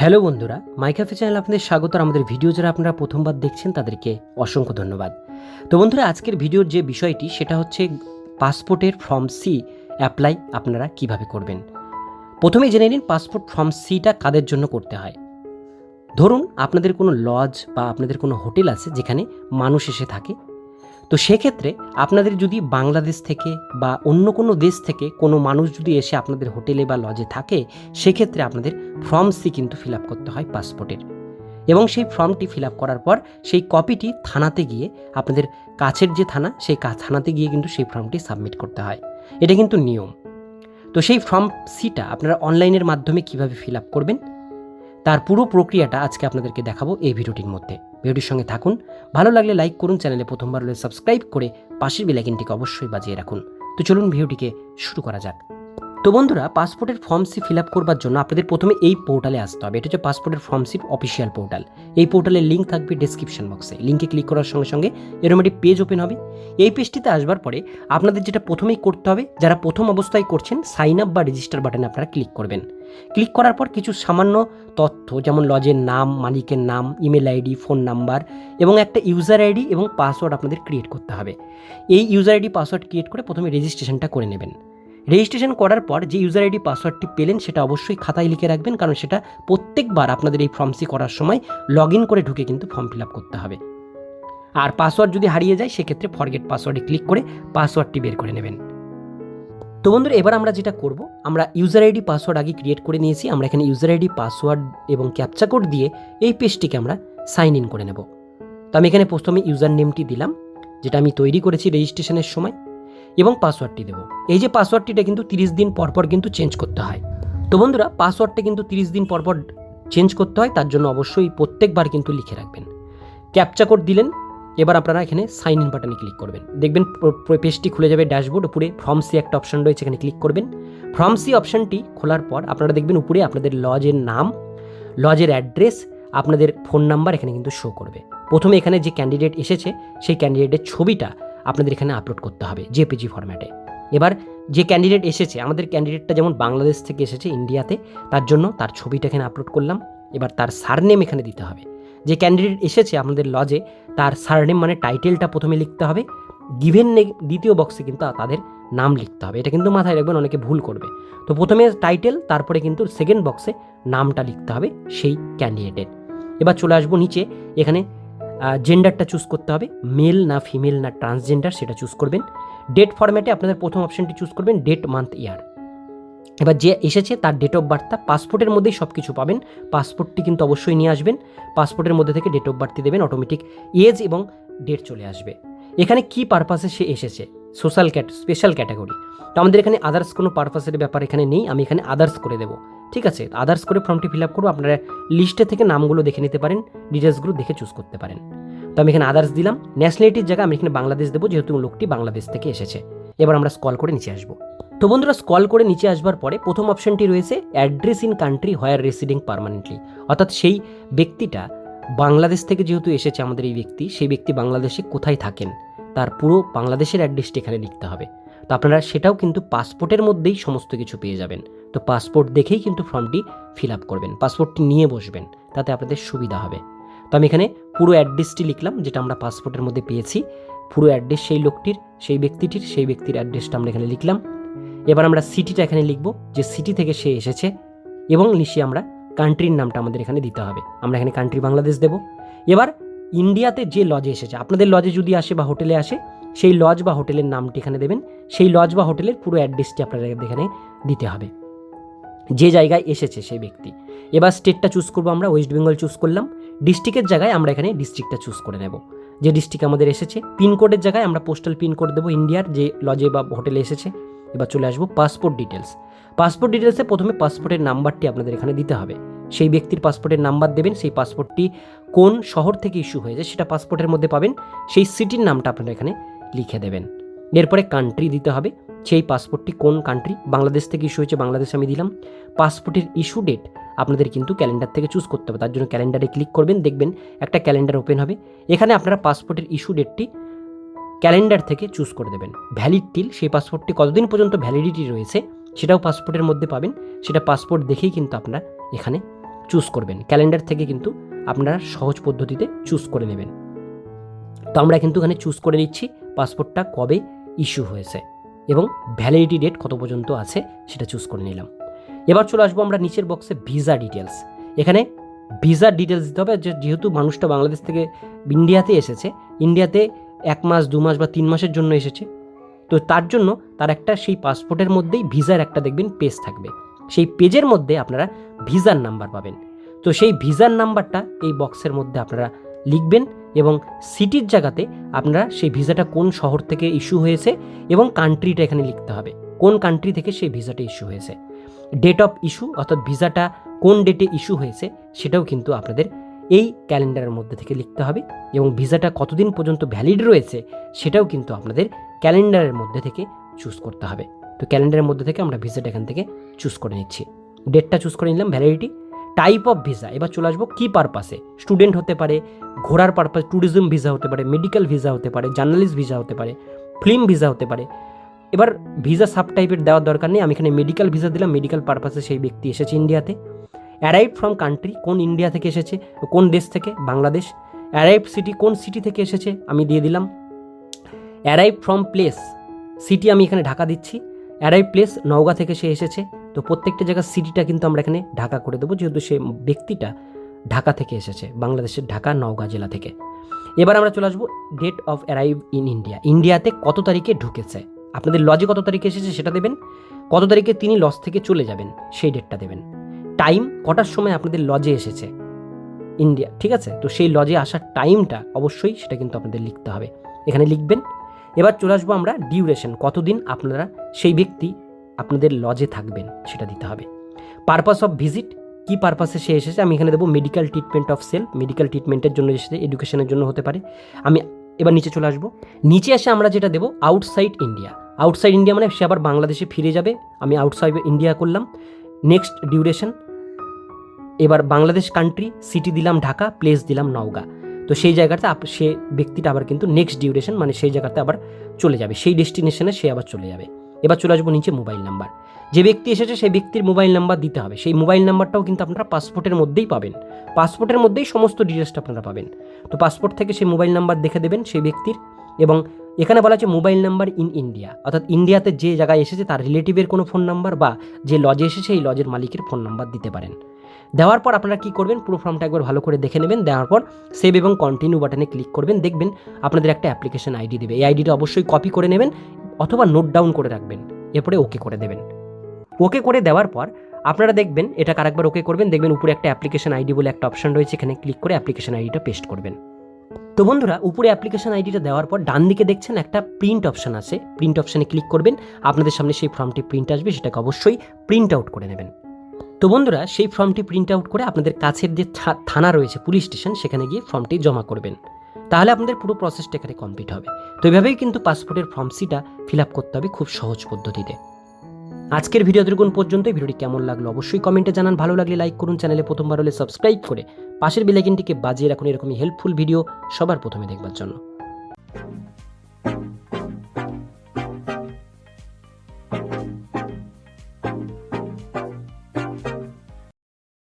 Hello বন্ধুরা মাইকাফে channel আপনাদের স্বাগত আমাদের ভিডিও যারা আপনারা প্রথমবার দেখছেন, তাদেরকে অসংখ্য ধন্যবাদ। তো বন্ধুরা, আজকের ভিডিওর যে বিষয়টি, সেটা হচ্ছে পাসপোর্টের ফর্ম সি অ্যাপ্লাই আপনারা কীভাবে করবেন? প্রথমে জেনে নিন পাসপোর্ট ফর্ম সিটা কাদের জন্য করতে হয়। ধরুন, আপনাদের কোনো লজ বা আপনাদের কোনো হোটেল আছে যেখানে মানুষ এসে থাকে তো সেক্ষেত্রে আপনাদের যদি বাংলাদেশ থেকে বা অন্য কোনো দেশ থেকে কোনো মানুষ যদি এসে আপনাদের হোটেলে বা লজে থাকে, সেক্ষেত্রে আপনাদের ফর্ম সি কিন্তু ফিল আপ করতে হয় পাসপোর্টের এবং সেই ফর্মটি ফিল আপ করার পর সেই কপিটি থানাতে গিয়ে আপনাদের কাছের যে থানা, সেই থানাতে গিয়ে কিন্তু সেই ফর্মটি সাবমিট করতে হয়। এটা কিন্তু নিয়ম। তো সেই ফর্ম সিটা আপনারা অনলাইনের মাধ্যমে কীভাবে ফিল আপ করবেন? তার পুরো প্রক্রিয়াটা আজকে আপনাদেরকে দেখাবো এই ভিডিওটির মধ্যে। ভিডিওটির সঙ্গে থাকুন। ভালো লাগলে লাইক করুন, চ্যানেলে প্রথমবার হলে সাবস্ক্রাইব করে পাশের বেলাইকিনটিকে অবশ্যই বাজিয়ে রাখুন। তো চলুন ভিডিওটিকে শুরু করা যাক। তো বন্ধুরা, পাসপোর্টের ফর্ম সি ফিল আপ করবার জন্য আপনাদের প্রথমে এই পোর্টালে আসতে হবে। এটা হচ্ছে পাসপোর্টের ফর্ম সির অফিসিয়াল পোর্টাল। এই পোর্টালের লিঙ্ক থাকবে ডিসক্রিপশন বক্সে। লিঙ্কে ক্লিক করার সঙ্গে সঙ্গে এরকম একটি পেজ ওপেন হবে। এই পেজটিতে আসবার পরে আপনাদের যেটা প্রথমেই করতে হবে, যারা প্রথম অবস্থায় করছেন, সাইন আপ বা রেজিস্টার বাটনে আপনারা ক্লিক করবেন। ক্লিক করার পর কিছু সামান্য তথ্য, যেমন লজের নাম, মালিকের নাম ইমেল আইডি ফোন নাম্বার এবং একটা ইউজার আইডি এবং পাসওয়ার্ড আপনাদের ক্রিয়েট করতে হবে। এই ইউজার আইডি পাসওয়ার্ড ক্রিয়েট করে প্রথমে রেজিস্ট্রেশনটা করে নেবেন। রেজিস্ট্রেশন করার পর যে ইউজার আইডি পাসওয়ার্ডটি পেলেন সেটা অবশ্যই খাতায় লিখে রাখবেন, কারণ সেটা প্রত্যেকবার আপনাদের এই ফর্ম সি করার সময় লগ ইন করে ঢুকে কিন্তু ফর্ম ফিল আপ করতে হবে। আর পাসওয়ার্ড যদি হারিয়ে যায়, সেক্ষেত্রে ফরগেট পাসওয়ার্ডে ক্লিক করে পাসওয়ার্ডটি বের করে নেবেন। তো বন্ধুরা, এবার আমরা যেটা করব, আমরা ইউজার আইডি পাসওয়ার্ড আগে ক্রিয়েট করে নিয়েছি। আমরা এখানে ইউজার আইডি পাসওয়ার্ড এবং ক্যাপচা কোড দিয়ে এই পেজটিকে আমরা সাইন ইন করে নেব। তো আমি এখানে প্রথমে ইউজার নেমটি দিলাম, যেটা আমি তৈরি করেছি রেজিস্ট্রেশনের সময়, এবং পাসওয়ার্ডটি দেবো। এই যে পাসওয়ার্ডটিটা কিন্তু তিরিশ দিন পর পর কিন্তু চেঞ্জ করতে হয়। তো বন্ধুরা পাসওয়ার্ডটা কিন্তু তিরিশ দিন পর পর চেঞ্জ করতে হয়, তার জন্য অবশ্যই প্রত্যেকবার কিন্তু লিখে রাখবেন। ক্যাপচা কোড দিলেন এবার আপনারা এখানে সাইন ইন বাটনে ক্লিক করবেন। দেখবেন পেজটি খুলে যাবে ড্যাশবোর্ড উপরে ফর্ম সি একটা অপশন রয়েছে, এখানে ক্লিক করবেন। ফর্ম সি অপশনটি খোলার পর আপনারা দেখবেন উপরে আপনাদের লজের নাম লজের অ্যাড্রেস আপনাদের ফোন নাম্বার এখানে কিন্তু শো করবে। প্রথমে এখানে যে ক্যান্ডিডেট এসেছে, সেই ক্যান্ডিডেটের ছবিটা আপনাদের এখানে আপলোড করতে হবে জেপিজি ফরম্যাটে এবার যে ক্যান্ডিডেট এসেছে, আমাদের ক্যান্ডিডেটটা যেমন বাংলাদেশ থেকে এসেছে ইন্ডিয়াতে তার জন্য তার ছবিটা এখানে আপলোড করলাম। এবার তার সারনেম এখানে দিতে হবে। যে ক্যান্ডিডেট এসেছে আমাদের লজে তার সারনেম মানে টাইটেলটা প্রথমে লিখতে হবে। গিভেন দ্বিতীয় বক্সে কিন্তু তাদের নাম লিখতে হবে। এটা কিন্তু মাথায় রাখবেন, অনেকে ভুল করবে। তো প্রথমে টাইটেল তারপরে কিন্তু সেকেন্ড বক্সে নামটা লিখতে হবে সেই ক্যান্ডিডেটের এবার চলে আসব নিচে। এখানে জেন্ডারটা চুজ করতে হবে। মেল না ফিমেল না ট্রান্সজেন্ডার সেটা চুজ করবেন। ডেট ফরম্যাটে আপনাদের প্রথম অপশনটি চুজ করবেন ডেট মান্থ ইয়ার এবার যে এসেছে তার ডেট অফ বার্থটা পাসপোর্টের মধ্যেই সব কিছু পাবেন। পাসপোর্টটি কিন্তু অবশ্যই নিয়ে আসবেন। পাসপোর্টের মধ্যে থেকে ডেট অফ বার্থটি দেবেন অটোমেটিক এজ এবং ডেট চলে আসবে। এখানে কি পারপাসে সে এসেছে? সোশ্যাল ক্যাট স্পেশাল ক্যাটাগরি তো আমাদের এখানে আদার্স কোনো পারপাসের ব্যাপার এখানে নেই, আমি এখানে আদার্স করে দেবো। ঠিক আছে? আদার্স করে ফর্মটি ফিল আপ করব, আপনারা লিস্টে থেকে নামগুলো দেখে নিতে পারেন ডিটেলসগুলো দেখে চুজ করতে পারেন। তো আমি এখানে আদার্স দিলাম ন্যাশনালিটির জায়গায় আমি এখানে বাংলাদেশ দেবো, যেহেতু লোকটি বাংলাদেশ থেকে এসেছে। এবার আমরা স্কল করে নিচে আসব। তো বন্ধুরা স্কল করে নিচে আসবার পরে প্রথম অপশনটি রয়েছে address in country where residing permanently অর্থাৎ সেই ব্যক্তিটা বাংলাদেশ থেকে যেহেতু এসেছে আমাদের এই ব্যক্তি, সেই ব্যক্তি বাংলাদেশে কোথায় থাকেন? তার পুরো বাংলাদেশের অ্যাড্রেসটি এখানে লিখতে হবে। তো আপনারা সেটাও কিন্তু পাসপোর্টের মধ্যেই সমস্ত কিছু পেয়ে যাবেন। তো পাসপোর্ট দেখেই কিন্তু ফর্মটি ফিল আপ করবেন পাসপোর্টটি নিয়ে বসবেন, তাতে আপনাদের সুবিধা হবে। তো আমি এখানে পুরো অ্যাড্রেসটি লিখলাম, যেটা আমরা পাসপোর্টের মধ্যে পেয়েছি। পুরো অ্যাড্রেস সেই লোকটির, সেই ব্যক্তিটির, সেই ব্যক্তির অ্যাড্রেসটা আমরা এখানে লিখলাম। এবার আমরা সিটিটা এখানে লিখব, যে সিটি থেকে সে এসেছে এবং নিশি আমরা কান্ট্রির নামটা আমাদের এখানে দিতে হবে। আমরা এখানে কান্ট্রি বাংলাদেশ দেব। এবার ইন্ডিয়াতে যে লজে এসেছে, আপনাদের লজে যদি আসে বা হোটেলে আসে, সেই লজ বা হোটেলের নামটি এখানে দেবেন। সেই লজ বা হোটেলের পুরো অ্যাড্রেসটি আপনাদের এখানে দিতে হবে। যে জায়গায় এসেছে সেই ব্যক্তি। এবার স্টেটটা চুজ করব আমরা ওয়েস্ট বেঙ্গল চুজ করলাম। ডিস্ট্রিক্টের জায়গায় আমরা এখানে ডিস্ট্রিক্টটা চুজ করে নেব। যে ডিস্ট্রিক্ট আমাদের এসেছে পিনকোডের জায়গায় আমরা পোস্টাল পিনকোড দেবো ইন্ডিয়ার যে লজে বা হোটেলে এসেছে। এবার চলে আসব পাসপোর্ট ডিটেলস পাসপোর্ট ডিটেলসে প্রথমে পাসপোর্টের নাম্বারটি আপনাদের এখানে দিতে হবে। সেই ব্যক্তির পাসপোর্টের নাম্বার দেবেন, সেই পাসপোর্টটি কোন শহর থেকে ইস্যু হয়েছে সেটা পাসপোর্টের মধ্যে পাবেন, সেই সিটির নামটা আপনারা এখানে লিখে দেবেন। এরপরে কান্ট্রি দিতে হবে, সেই পাসপোর্টটি কোন কান্ট্রি বাংলাদেশ থেকে ইস্যু হয়েছে, বাংলাদেশ আমি দিলাম। পাসপোর্টের ইস্যু ডেট আপনাদের কিন্তু ক্যালেন্ডার থেকে চুজ করতে হবে, তার জন্য ক্যালেন্ডারে ক্লিক করবেন, দেখবেন একটা ক্যালেন্ডার ওপেন হবে। এখানে আপনারা পাসপোর্টের ইস্যু ডেটটি ক্যালেন্ডার থেকে চুজ করে দেবেন। ভ্যালিড টিল সেই পাসপোর্টটি কতদিন পর্যন্ত ভ্যালিডিটি রয়েছে, সেটাও পাসপোর্টের মধ্যে পাবেন। সেটা পাসপোর্ট দেখেই কিন্তু আপনারা এখানে চুজ করবেন। ক্যালেন্ডার থেকে কিন্তু আপনারা সহজ পদ্ধতিতে চুজ করে নেবেন। তো আমরা কিন্তু এখানে চুজ করে নিচ্ছি পাসপোর্টটা কবে ইস্যু হয়েছে এবং ভ্যালিডিটি ডেট কত পর্যন্ত আছে, সেটা চুজ করে নিলাম। এবার চলে আসব আমরা নিচের বক্সে ভিসা ডিটেলস এখানে ভিসার ডিটেলস দিতে হবে যেহেতু মানুষটা বাংলাদেশ থেকে ইন্ডিয়াতে এসেছে ইন্ডিয়াতে এক মাস, দু মাস বা তিন মাসের জন্য এসেছে। তো তার জন্য তার একটা সেই পাসপোর্টের মধ্যেই ভিসার একটা দেখবেন পেজ থাকবে। সেই পেজের মধ্যে আপনারা ভিসার নাম্বার পাবেন। তো সেই ভিসার নাম্বারটা এই বক্সের মধ্যে আপনারা লিখবেন এবং সিটির জায়গাতে আপনারা সেই ভিসাটা কোন শহর থেকে ইস্যু হয়েছে এবং কান্ট্রিটা এখানে লিখতে হবে। কোন কান্ট্রি থেকে সেই ভিসাটা ইস্যু হয়েছে। ডেট অফ ইস্যু অর্থাৎ ভিসাটা কোন ডেটে ইস্যু হয়েছে সেটাও কিন্তু আপনাদের এই ক্যালেন্ডারের মধ্যে থেকে লিখতে হবে এবং ভিসাটা কতদিন পর্যন্ত ভ্যালিড রয়েছে সেটাও কিন্তু আপনাদের ক্যালেন্ডারের মধ্যে থেকে চুজ করতে হবে। তো ক্যালেন্ডারের মধ্যে থেকে আমরা ভিসাটা এখান থেকে চুজ করে নিচ্ছি। ডেটটা চুজ করে নিলাম ভ্যালিডিটি টাইপ অফ ভিসা এবার চলে আসব কী পারপাসে স্টুডেন্ট হতে পারে, ঘোরার পারপাস ট্যুরিজম ভিসা হতে পারে মেডিকেল ভিসা হতে পারে জার্নালিস্ট ভিসা হতে পারে ফিল্ম ভিসা হতে পারে। এবার ভিসা সাব টাইপের দেওয়ার দরকার নেই, আমি এখানে মেডিকেল ভিসা দিলাম মেডিকেল পারপাসে সেই ব্যক্তি এসেছে ইন্ডিয়াতে অ্যারাইভ ফ্রম কান্ট্রি কোন ইন্ডিয়া থেকে এসেছে, কোন দেশ থেকে বাংলাদেশ অ্যারাইভ সিটি কোন সিটি থেকে এসেছে, আমি দিয়ে দিলাম। অ্যারাইভ ফ্রম প্লেস সিটি আমি এখানে ঢাকা দিচ্ছি। অ্যারাইভ প্লেস নওগাঁ থেকে সে এসেছে। তো প্রত্যেকটা জায়গার সিটিটা কিন্তু আমরা এখানে ঢাকা করে দেবো, যেহেতু সে ব্যক্তিটা ঢাকা থেকে এসেছে, বাংলাদেশের ঢাকা, নওগাঁ জেলা থেকে। এবার আমরা চলে আসব date of arrive in India ইন্ডিয়াতে কত তারিখে ঢুকেছে? আপনাদের লজে কত তারিখে এসেছে সেটা দেবেন। কত তারিখে তিনি লজ থেকে চলে যাবেন, সেই ডেটটা দেবেন। টাইম কটার সময় আপনাদের লজে এসেছে? ইন্ডিয়া ঠিক আছে? তো সেই লজে আসার টাইমটা অবশ্যই সেটা কিন্তু আপনাদের লিখতে হবে। এখানে লিখবেন, এবার চলে আসব আমরা ডিউরেশন কতদিন আপনারা সেই ব্যক্তি আপনাদের লজে থাকবেন সেটা দিতে হবে। পারপাস অফ ভিজিট কী পারপাসে সে এসেছে? আমি এখানে দেবো medical treatment of self medical ট্রিটমেন্টের জন্য এসেছে এডুকেশনের জন্য হতে পারে। আমি এবার নিচে চলে আসব। নিচে এসে আমরা যেটা দেবো আউটসাইড ইন্ডিয়া আউটসাইড ইন্ডিয়া মানে সে আবার বাংলাদেশে ফিরে যাবে। আমি আউটসাইড ইন্ডিয়া করলাম। নেক্সট ডিউরেশন এবার বাংলাদেশ কান্ট্রি সিটি দিলাম ঢাকা প্লেস দিলাম নওগাঁ। তো সেই জায়গাতে সে ব্যক্তিটা আবার কিন্তু নেক্সট ডিউরেশন মানে সেই জায়গাতে আবার চলে যাবে। সেই ডেস্টিনেশনে সে আবার চলে যাবে। এবার চলে আসব নিচে মোবাইল নাম্বার যে ব্যক্তি এসেছে সেই ব্যক্তির মোবাইল নাম্বার দিতে হবে। সেই মোবাইল নাম্বারটাও কিন্তু আপনারা পাসপোর্টের মধ্যেই পাবেন। পাসপোর্টের মধ্যেই সমস্ত ডিটেলসটা আপনারা পাবেন। তো পাসপোর্ট থেকে সেই মোবাইল নাম্বার দেখে দেবেন সেই ব্যক্তির এবং এখানে বলা আছে মোবাইল নাম্বার ইন ইন্ডিয়া। অর্থাৎ ইন্ডিয়াতে যে জায়গায় এসেছে তার রিলেটিভের কোনো ফোন নাম্বার বা যে লজে এসেছে এই লজের মালিকের ফোন নাম্বার দিতে পারেন। দেওয়ার পর আপনারা কী করবেন, পুরো ফর্মটা একবার ভালো করে দেখে নেবেন, দেওয়ার পর সেভ এবং কন্টিনিউ বাটনে ক্লিক করবেন, দেখবেন আপনাদের একটা অ্যাপ্লিকেশন আইডি দেবে। এই আইডিটা অবশ্যই কপি করে নেবেন অথবা নোট ডাউন করে রাখবেন, এরপরে ওকে করে দেবেন। ওকে করে দেওয়ার পর আপনারা দেখবেন, এটা আরেকবার ওকে করবেন, দেখবেন উপরে একটা অ্যাপ্লিকেশন আইডি বলে একটা অপশন রয়েছে, এখানে ক্লিক করে অ্যাপ্লিকেশন আইডিটা পেস্ট করবেন। তো বন্ধুরা, উপরে অ্যাপ্লিকেশন আইডিটা দেওয়ার পর ডান দিকে দেখছেন একটা প্রিন্ট অপশন আছে। প্রিন্ট অপশনে ক্লিক করবেন, আপনাদের সামনে সেই ফর্মটি প্রিন্ট আসবে, সেটাকে অবশ্যই প্রিন্ট আউট করে নেবেন। তো বন্ধুরা, সেই ফর্মটি প্রিন্ট আউট করে আপনাদের কাছের যে থানা রয়েছে পুলিশ স্টেশন সেখানে গিয়ে ফর্মটি জমা করবেন। তাহলে আপনাদের পুরো প্রসেসটা এখানে কমপ্লিট হবে। তো এইভাবেই কিন্তু পাসপোর্টের ফর্ম সিটা ফিল আপ করতে হবে খুব সহজ পদ্ধতিতে। আজকের ভিডিও দেখুন পর্যন্ত ভিডিওটি কেমন লাগল অবশ্যই কমেন্টে জানান। ভালো লাগলে লাইক করুন, চ্যানেলে প্রথমবার হলে সাবস্ক্রাইব করে পাশের বেলাইকিনটিকে বাজিয়ে রাখুন। এরকমই হেল্পফুল ভিডিও সবার প্রথমে দেখবার জন্য।